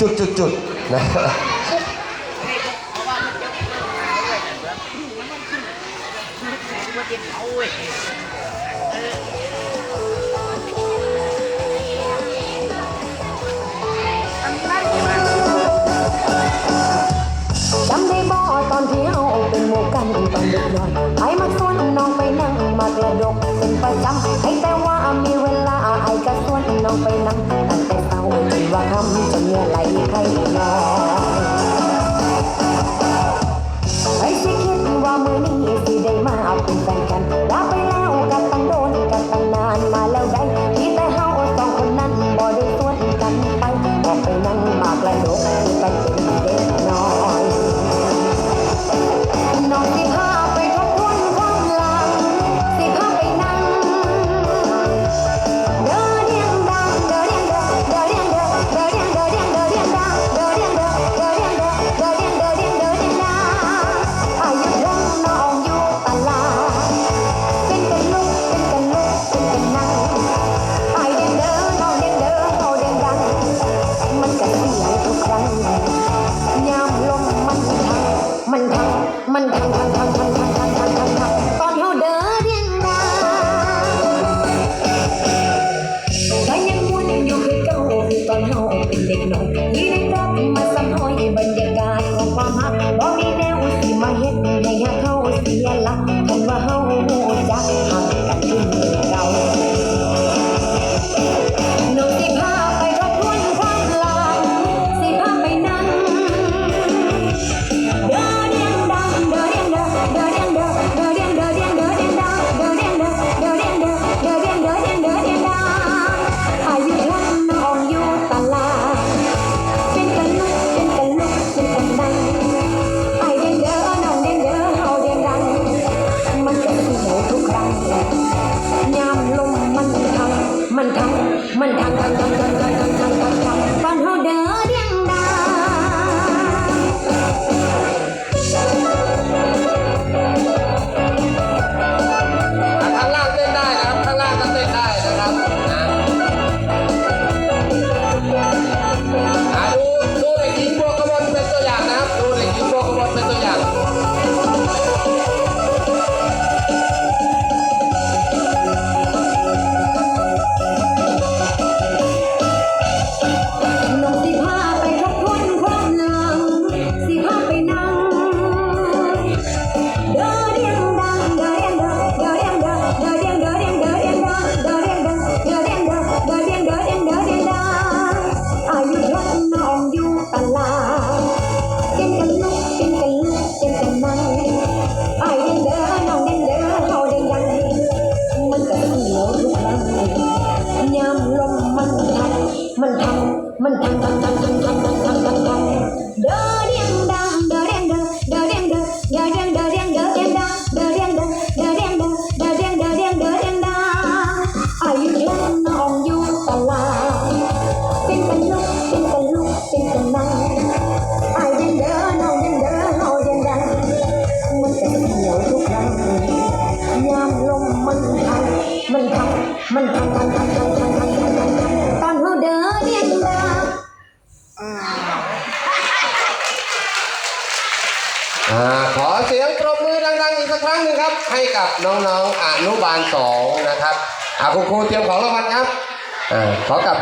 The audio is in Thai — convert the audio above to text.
จุดจุดจุดนะจำได้บ่ตอนที่เฮาเป็นหมู่กันตอนเด็กน้อยไอ้มาชวนน้องไปนั่งมากระดกเป็นประจำให้แต่ว่ามีเวลาไอ้ก็ชวนน้องไปนั่ง ว่าคำจะเมื่อไหร่ให้รอ เด็กๆน้องนี่ได้กลับมาสัมผัสบรรยากาศของความฮักบ่มีแนวสิมาเฮ็ดให้ฮักเฮาเสียหลักคำว่าเฮาฮู้จัก mình tăng tăng tăng tăng tăng tăng tăng tăng tăng đơ đen đơ đơ đen đơ đơ đen đơ đơ đen đơ đen đơ đen đơ đơ đen đơ đơ đen đơ đơ đen đơ đen đơ đen đơ. Ai lên hòn du tà la tin tình lúc tin tình lúc tin tình năng ai đen đơ nâu đen đơ nâu đen đơ mình tình nhiều lúc đăng nham lông mình thăng mình thăng mình thăng thăng thăng thăng thăng สักครั้งหนึ่งครับ ให้กับน้องๆอนุบาลสองนะครับอาคุณครูเตรียมของรางวัลครับอขอกลับ